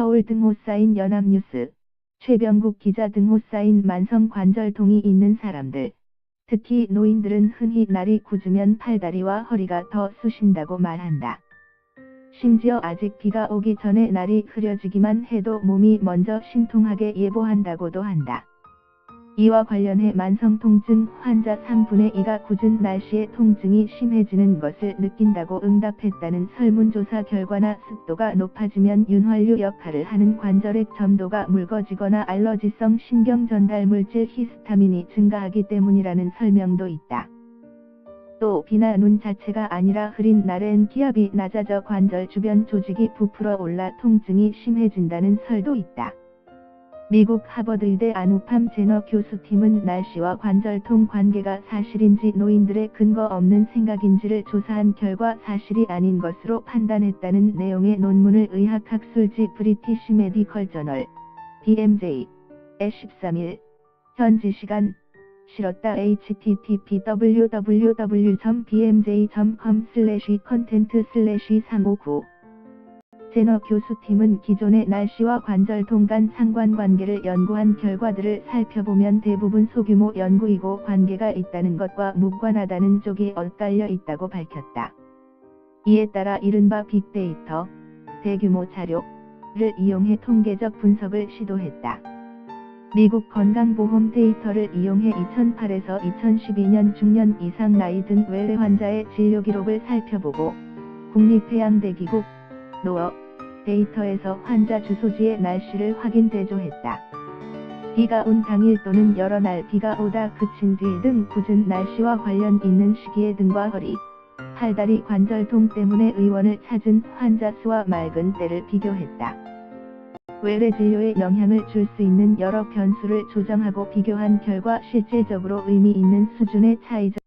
서울 등호 쌓인 연합뉴스, 최병국 기자 등호 쌓인 만성 관절통이 있는 사람들, 특히 노인들은 흔히 날이 굳으면 팔다리와 허리가 더 쑤신다고 말한다. 심지어 아직 비가 오기 전에 날이 흐려지기만 해도 몸이 먼저 신통하게 예보한다고도 한다. 이와 관련해 만성통증 환자 3분의 2가 굳은 날씨에 통증이 심해지는 것을 느낀다고 응답했다는 설문조사 결과나 습도가 높아지면 윤활유 역할을 하는 관절액 점도가 묽어지거나 알러지성 신경전달물질 히스타민이 증가하기 때문이라는 설명도 있다. 또 비나 눈 자체가 아니라 흐린 날엔 기압이 낮아져 관절 주변 조직이 부풀어 올라 통증이 심해진다는 설도 있다. 미국 하버드의대 아누팜 제너 교수팀은 날씨와 관절통 관계가 사실인지 노인들의 근거 없는 생각인지를 조사한 결과 사실이 아닌 것으로 판단했다는 내용의 논문을 의학학술지 브리티시 메디컬 저널 BMJ에 13일 현지 시간 실었다 http www.bmj.com 컨텐트 359 제너 교수팀은 기존의 날씨와 관절통 간 상관관계를 연구한 결과들을 살펴보면 대부분 소규모 연구이고 관계가 있다는 것과 무관하다는 쪽이 엇갈려 있다고 밝혔다. 이에 따라 이른바 빅데이터, 대규모 자료를 이용해 통계적 분석을 시도했다. 미국 건강보험 데이터를 이용해 2008에서 2012년 중년 이상 나이 든 외래 환자의 진료 기록을 살펴보고 국립해양대기국 노어 데이터에서 환자 주소지의 날씨를 확인 대조했다. 비가 온 당일 또는 여러 날 비가 오다 그친 뒤 등 굳은 날씨와 관련 있는 시기에 등과 허리, 팔다리 관절통 때문에 의원을 찾은 환자 수와 맑은 때를 비교했다. 외래 진료에 영향을 줄 수 있는 여러 변수를 조정하고 비교한 결과 실질적으로 의미 있는 수준의 차이적